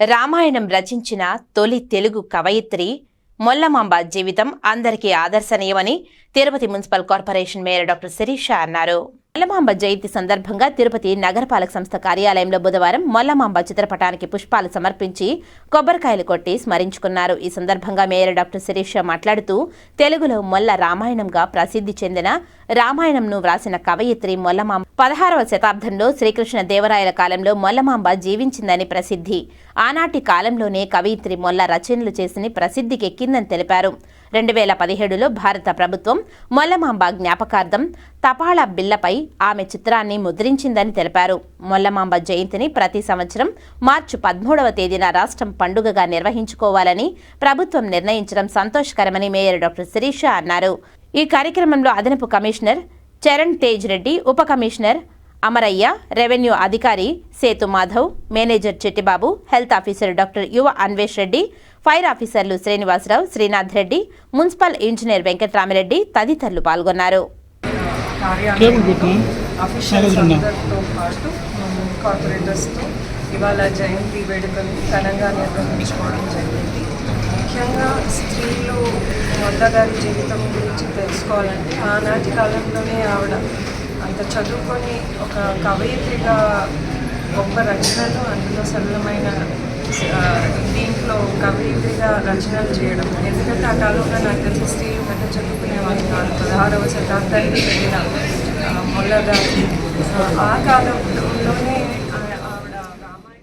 రామాయణం రచించిన తొలి తెలుగు కవయిత్రి మొల్లమాంబ జీవితం అందరికీ ఆదర్శనీయమని Tirupati municipal corporation mayor doctor Sirisha అన్నారు. మల్లమాంబ జయంతి సందర్భంగా తిరుపతి నగరపాలక సంస్థ కార్యాలయంలో బుధవారం మొల్లమాంబ చిత్రపటానికి పుష్పాలు సమర్పించి కొబ్బరికాయలు కొట్టి స్మరించుకున్నారు. ఈ సందర్భంగా మేయర్ డాక్టర్ శిరీష మాట్లాడుతూ తెలుగులో మొల్ల రామాయణంగా ప్రసిద్ధి చెందిన రామాయణంను వ్రాసిన కవయిత్రి మొల్లమాంబ పదహారవ శతాబ్దంలో శ్రీకృష్ణ దేవరాయల కాలంలో మొల్లమాంబ జీవించిందని ప్రసిద్ధి. ఆనాటి కాలంలోనే కవయిత్రి మొల్ల రచనలు చేసిన ప్రసిద్ధికెక్కిందని తెలిపారు. రెండు వేల పదిహేడులో భారత ప్రభుత్వం మొల్లమాంబ జ్ఞాపకార్థం తపాళా బిల్లపై ఆమె చిత్రాన్ని ముద్రించిందని తెలిపారు. మొల్లమాంబ జయంతిని ప్రతి సంవత్సరం మార్చి పదమూడవ తేదీన రాష్ట్రం పండుగగా నిర్వహించుకోవాలని ప్రభుత్వం నిర్ణయించడం సంతోషకరమని మేయర్ డాక్టర్ శిరీష అన్నారు. ఈ కార్యక్రమంలో అదనపు కమిషనర్ చరణ్ తేజ్ రెడ్డి ఉప కమిషనర్ అమరయ్య రెవెన్యూ అధికారి Sethu Madhav manager Chettibabu health officer doctor Yuva Anvesh Reddy fire ఆఫీసర్లు శ్రీనివాసరావు శ్రీనాథ్ రెడ్డి మున్సిపల్ ఇంజనీర్ వెంకట్రామిరెడ్డి తదితరులు పాల్గొన్నారు. కార్పొరేటర్స్తో ఇవాళ జయంతి వేడుకలు ఘనంగా నిర్వహించుకోవడం జరిగింది. ముఖ్యంగా స్త్రీలు వద్ద గారి జీవితం గురించి తెలుసుకోవాలంటే ఆనాటి కాలంలోనే ఆవిడ అంత చదువుకొని ఒక కవయిత్రిగా గొప్ప రచనలు అందులో సరళమైన దీంట్లో కవయిత్రిగా రచనలు చేయడం. ఎందుకంటే ఆ కాలంలో నాకు తెలిసి స్త్రీలు పెద్ద చదువుకునే వాళ్ళు కాదు. పదహారవ శతాబ్దానికి వెళ్ళిన ఆ, ఆ, ఆ కాలంలోనే